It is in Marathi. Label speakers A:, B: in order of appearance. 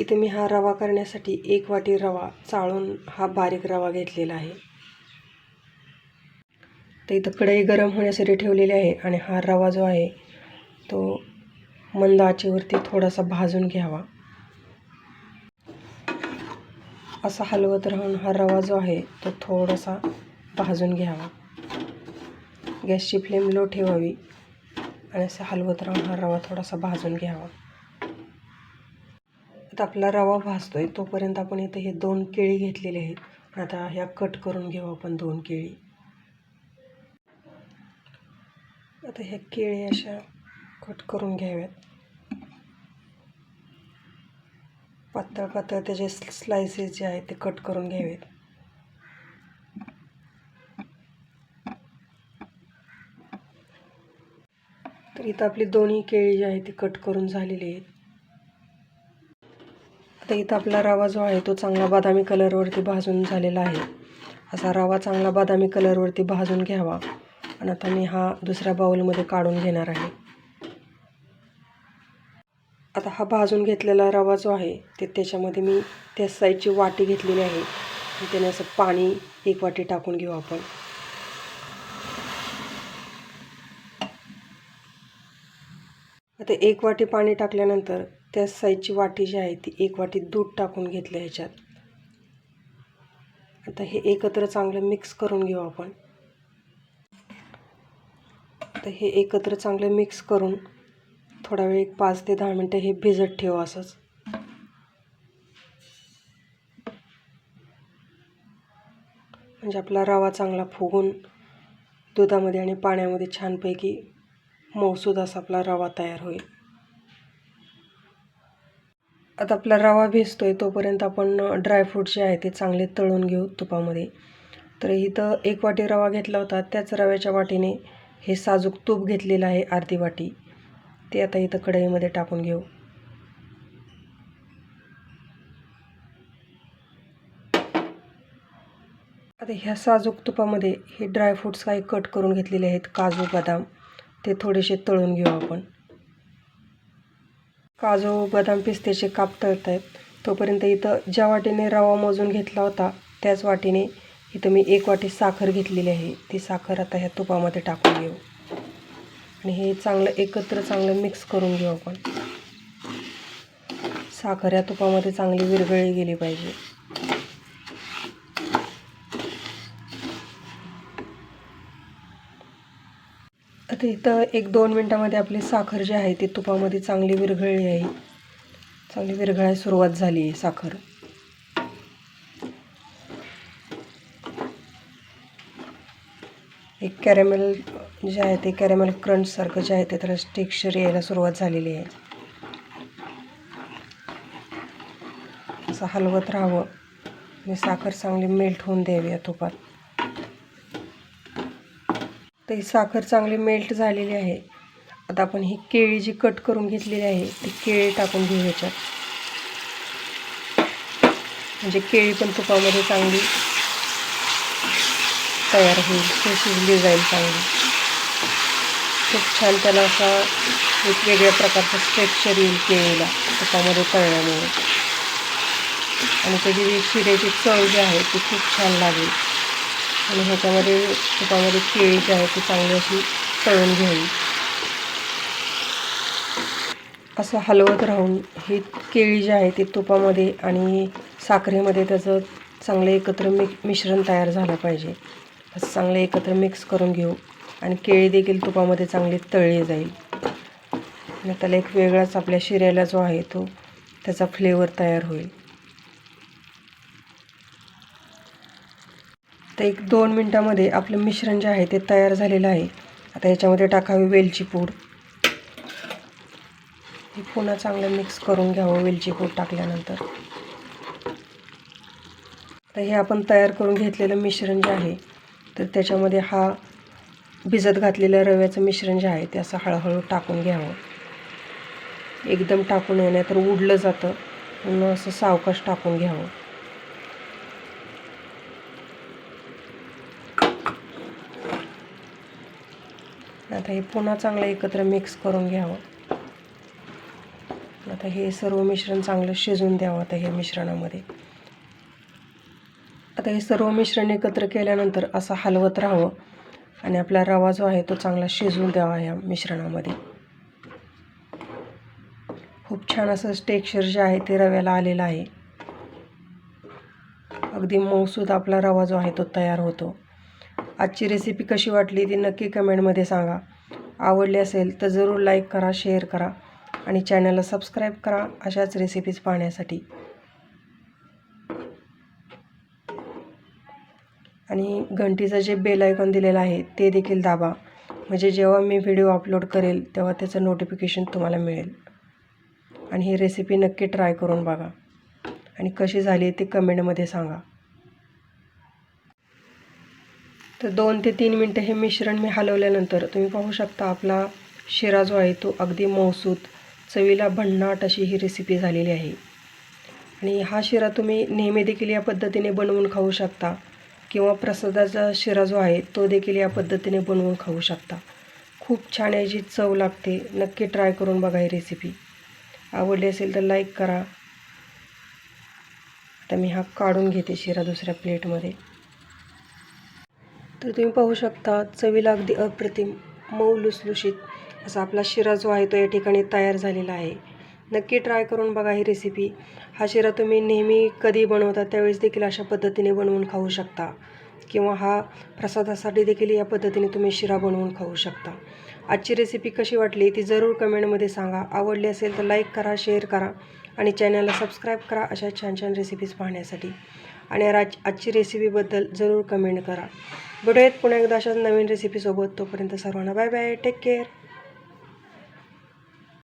A: इथे मी हा रवा करण्यासाठी एक वाटी रवा चाळून हा बारीक रवा घेतलेला आहे. तर इथं कढई गरम होण्यासाठी ठेवलेली आहे आणि हा रवा जो आहे तो मंद आचेवरती थोडासा भाजून घ्यावा. असा हलवत राहून हा रवा जो आहे तो थोडासा भाजून घ्यावा. गॅसची फ्लेम लो ठेवावी आणि असं हलवत राहून हा रवा थोडासा भाजून घ्यावा. आता आपला रवा भाजतोय तोपर्यंत आपण इथे हे दोन केळी घेतलेले आहेत. आता ह्या कट करून घेऊ आपण दोन केळी. आता ह्या केळी अशा कट करून घ्याव्यात. पातळ पातळ त्याचे स्लायसेस जे आहेत ते कट करून घ्यावेत. तर इथं आपली दोन्ही केळी जी आहे ती कट करून झालेली आहेत. आता इथं आपला रवा जो आहे तो चांगला बदामी कलरवरती भाजून झालेला आहे. असा रवा चांगला बदामी कलरवरती भाजून घ्यावा. आणि आता मी हा दुसऱ्या बाऊलमध्ये काढून घेणार आहे. आता हा भाजून घेतलेला रवा जो आहे ते त्याच्यामध्ये मी त्या साईजची वाटी घेतलेली आहे. आणि त्याने असं पाणी एक वाटी टाकून घेऊ आपण. आता एक वाटी पाणी टाकल्यानंतर त्या साईजची वाटी जी आहे ती एक वाटी दूध टाकून घेतलं ह्याच्यात. आता हे एकत्र चांगलं मिक्स करून घेऊ आपण. आता हे एकत्र चांगलं मिक्स करून थोडा वेळ एक पाच ते दहा मिनटं हे भिजत ठेवू असंच. म्हणजे आपला रवा चांगला फुगून दुधामध्ये आणि पाण्यामध्ये छानपैकी मौसूद असा आपला रवा तयार होईल. आता आपला रवा भिजतो आहे तोपर्यंत आपण ड्रायफ्रूट जे आहे ते चांगले तळून घेऊ तुपामध्ये. तर इथं एक वाटी रवा घेतला होता त्याच रव्याच्या वाटीने हे साजूक तूप घेतलेलं आहे अर्धी वाटी. ते आता इथं कढईमध्ये टाकून घेऊ. आता ह्या साजूक तुपामध्ये हे ड्रायफ्रूट्स काही कट करून घेतलेले आहेत काजू बदाम. ते थोडेसे तळून घेऊ आपण. काजू बदाम पिस्त्याचे काप तळत आहेत तोपर्यंत इथं ज्या वाटीने रवा मोजून घेतला होता त्याच वाटीने इथं मी एक वाटी साखर घेतलेली आहे. ती साखर आता ह्या तुपामध्ये टाकून घेऊ. आणि हे चांगलं एकत्र चांगलं मिक्स करून घेऊ आपण. साखर या तुपामध्ये चांगली विरघळली गेली पाहिजे. आता इथं एक दोन मिनटामध्ये आपली साखर जी आहे ती तुपामध्ये चांगली विरघळली आहे. चांगली विरघळायला सुरुवात झाली आहे साखर. एक कॅरेमेल जे आहे ते कॅरेमेल क्रंचसारखं जे आहे ते त्याला टेक्स्चर यायला सुरुवात झालेली आहे. असं हलवत राहावं आणि साखर चांगली मेल्ट होऊन द्यावी या तुपात. तर ही साखर चांगली मेल्ट झालेली आहे. आता आपण ही केळी जी कट करून घेतलेली आहे ती केळी टाकून घेऊ याच्यात. म्हणजे केळी पण तुपामध्ये चांगली तयार होईल ते शिजली जाईल चांगली. खूप छान त्याला असा एक वेगळ्या प्रकारचा स्ट्रेक्चर येईल केळीला तुपामध्ये तळल्यामुळे. आणि त्याची जी शिऱ्याची चव जी आहे ती खूप छान लागेल. आणि ह्याच्यामध्ये तुपामध्ये केळी जी आहे ती चांगली अशी तळून घ्यावी असं हलवत राहून ही केळी जी आहे ती तुपामध्ये आणि साखरेमध्ये त्याचं चांगलं एकत्र मिक मिश्रण तयार झालं पाहिजे. असं चांगलं एकत्र मिक्स करून घेऊ आणि केळी देखील तुपामध्ये चांगली तळली जाईल. आणि त्याला एक वेगळाच आपल्या शिऱ्याला जो आहे तो त्याचा फ्लेवर तयार होईल. तर एक दोन मिनटामध्ये आपलं मिश्रण जे आहे ते तयार झालेलं आहे. आता याच्यामध्ये टाकावी वेलची पूड. हे पुन्हा चांगलं मिक्स करून घ्यावं वेलची पूड टाकल्यानंतर. तर हे आपण तयार करून घेतलेलं मिश्रण जे आहे तर त्याच्यामध्ये हा भिजत घातलेल्या रव्याचं मिश्रण जे आहे ते असं हळूहळू टाकून घ्यावं. एकदम टाकून येण्या तर उडलं जातं. म्हणून असं सावकाश टाकून घ्यावं. आता हे पुन्हा चांगलं एकत्र मिक्स करून घ्यावं. आता हे सर्व मिश्रण चांगलं शिजून द्यावं आता हे मिश्रणामध्ये. आता हे सर्व मिश्रण एकत्र केल्यानंतर असं हलवत राहावं आणि आपला रवा जो आहे तो चांगला शिजवून द्यावा या मिश्रणामध्ये. खूप छान असं टेक्स्चर जे आहे ते रव्याला आलेलं आहे. अगदी मऊसूद आपला रवा जो आहे तो तयार होतो. आजची रेसिपी कशी वाटली ती नक्की कमेंटमध्ये सांगा. आवडली असेल तर जरूर लाईक करा शेअर करा आणि चॅनलला सबस्क्राईब करा अशाच रेसिपीज पाहण्यासाठी. आणि घंटीचं जे बेल आयकॉन दिलेलं आहे ते देखील दाबा. म्हणजे जेव्हा मी व्हिडिओ अपलोड करेल तेव्हा त्याचं नोटिफिकेशन तुम्हाला मिळेल. आणि ही रेसिपी नक्की ट्राय करून बघा. आणि कशी झाली ते कमेंटमध्ये सांगा. तर दोन ते तीन मिनटं हे मिश्रण मी हलवल्यानंतर तुम्ही पाहू शकता आपला शिरा जो आहे तो अगदी मौसूद चवीला भन्नाट अशी ही रेसिपी झालेली आहे. आणि हा शिरा तुम्ही नेहमी देखील या पद्धतीने बनवून खाऊ शकता किंवा प्रसादाचा शिरा जो आहे तो देखील या पद्धतीने बनवून खाऊ शकता. खूप छान याची चव लागते. नक्की ट्राय करून बघा ही रेसिपी आवडली असेल तर लाईक करा. आता मी हा काढून घेते शिरा दुसऱ्या प्लेटमध्ये तर तुम्ही पाहू शकता चवीला अगदी अप्रतिम मऊ लुसलुशीत असा आपला शिरा जो आहे तो या ठिकाणी तयार झालेला आहे. नक्की ट्राय करून बघा ही रेसिपी हा शिरा तुम्ही नेहमी कधी बनवता त्यावेळेस देखील अशा पद्धतीने बनवून खाऊ शकता. किंवा हा प्रसादासाठी देखील या पद्धतीने तुम्ही शिरा बनवून खाऊ शकता. आजची रेसिपी कशी वाटली ती जरूर कमेंटमध्ये सांगा. आवडली असेल तर लाईक करा शेअर करा आणि चॅनलला सबस्क्राईब करा अशा छान छान रेसिपीज पाहण्यासाठी. आणि राज आजची रेसिपीबद्दल जरूर कमेंट करा. भेटूयात पुन्हा एकदा अशाच नवीन रेसिपीसोबत तोपर्यंत सर्वांना बाय बाय टेक केअर